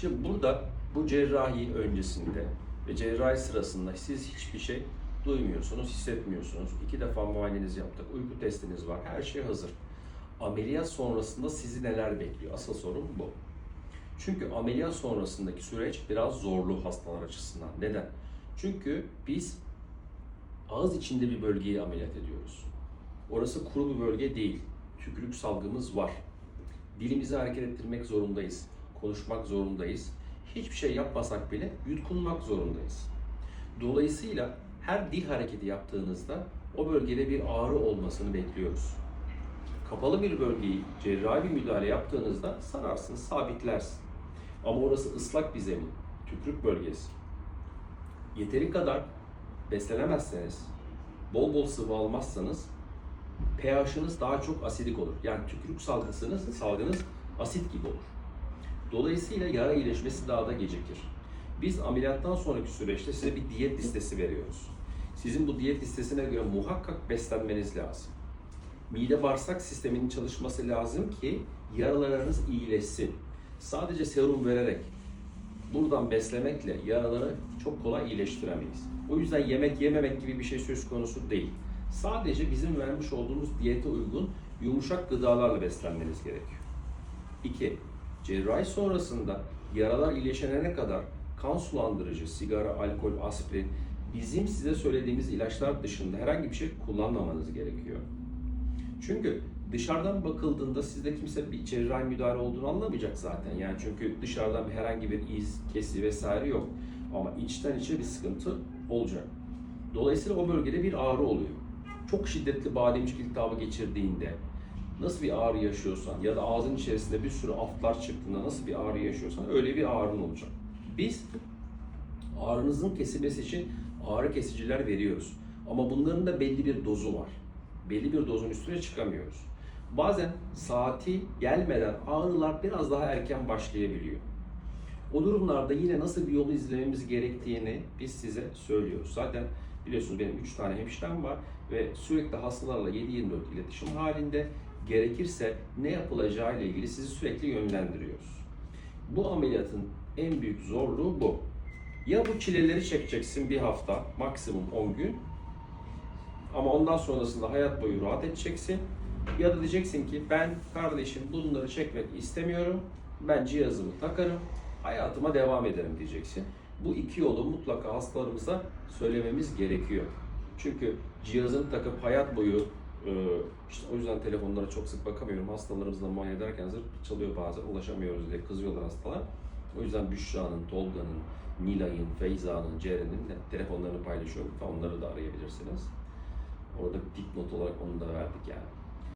Şimdi burada bu cerrahi öncesinde ve cerrahi sırasında siz hiçbir şey duymuyorsunuz, hissetmiyorsunuz. İki defa muayenenizi yaptık, uyku testiniz var, her şey hazır. Ameliyat sonrasında sizi neler bekliyor? Asıl sorun bu. Çünkü ameliyat sonrasındaki süreç biraz zorlu hastalar açısından. Neden? Çünkü biz ağız içinde bir bölgeyi ameliyat ediyoruz. Orası kuru bir bölge değil. Tükürük salgımız var. Dilimizi hareket ettirmek zorundayız. Konuşmak zorundayız. Hiçbir şey yapmasak bile yutkunmak zorundayız. Dolayısıyla her dil hareketi yaptığınızda o bölgede bir ağrı olmasını bekliyoruz. Kapalı bir bölgeyi cerrahi bir müdahale yaptığınızda sararsınız, sabitlersin. Ama orası ıslak bir zemin, tükürük bölgesi. Yeteri kadar beslenemezseniz, bol bol sıvı almazsanız pH'ınız daha çok asidik olur. Yani tükürük salgısınız, salgınız asit gibi olur. Dolayısıyla yara iyileşmesi daha da gecikir. Biz ameliyattan sonraki süreçte size bir diyet listesi veriyoruz. Sizin bu diyet listesine göre muhakkak beslenmeniz lazım. Mide bağırsak sisteminin çalışması lazım ki yaralarınız iyileşsin. Sadece serum vererek, buradan beslemekle yaraları çok kolay iyileştiremeyiz. O yüzden yemek yememek gibi bir şey söz konusu değil. Sadece bizim vermiş olduğumuz diyete uygun yumuşak gıdalarla beslenmeniz gerekiyor. 2. Cerrahi sonrasında yaralar iyileşene kadar kan sulandırıcı, sigara, alkol, aspirin bizim size söylediğimiz ilaçlar dışında herhangi bir şey kullanmamanız gerekiyor. Çünkü dışarıdan bakıldığında sizde kimse bir cerrahi müdahale olduğunu anlamayacak zaten. Yani çünkü dışarıdan bir herhangi bir iz, kesi vesaire yok. Ama içten içe bir sıkıntı olacak. Dolayısıyla o bölgede bir ağrı oluyor. Çok şiddetli bademcik iltihabı geçirdiğinde nasıl bir ağrı yaşıyorsan ya da ağzın içerisinde bir sürü aftlar çıktığında nasıl bir ağrı yaşıyorsan öyle bir ağrın olacak. Biz ağrınızın kesilmesi için ağrı kesiciler veriyoruz. Ama bunların da belli bir dozu var. Belli bir dozun üstüne çıkamıyoruz. Bazen saati gelmeden ağrılar biraz daha erken başlayabiliyor. O durumlarda yine nasıl bir yolu izlememiz gerektiğini biz size söylüyoruz. Zaten biliyorsunuz benim 3 tane hemşirem var ve sürekli hastalarla 7-24 iletişim halinde gerekirse ne yapılacağı ile ilgili sizi sürekli yönlendiriyoruz. Bu ameliyatın en büyük zorluğu bu. Ya bu çileleri çekeceksin bir hafta, maksimum 10 gün. Ama ondan sonrasında hayat boyu rahat edeceksin. Ya da diyeceksin ki ben kardeşim bunları çekmek istemiyorum. Ben cihazımı takarım, hayatıma devam ederim diyeceksin. Bu iki yolu mutlaka hastalarımıza söylememiz gerekiyor. Çünkü cihazını takıp hayat boyu e, işte o yüzden telefonlara çok sık bakamıyorum. Hastalarımızla muayene ederken zırt çalıyor bazen ulaşamıyoruz diye kızıyorlar hastalar. O yüzden Büşra'nın, Tolga'nın, Nilay'ın, Feyza'nın, Ceren'in telefonlarını paylaşıyorum. Onları da arayabilirsiniz. Orada dipnot olarak onu da verdik yani.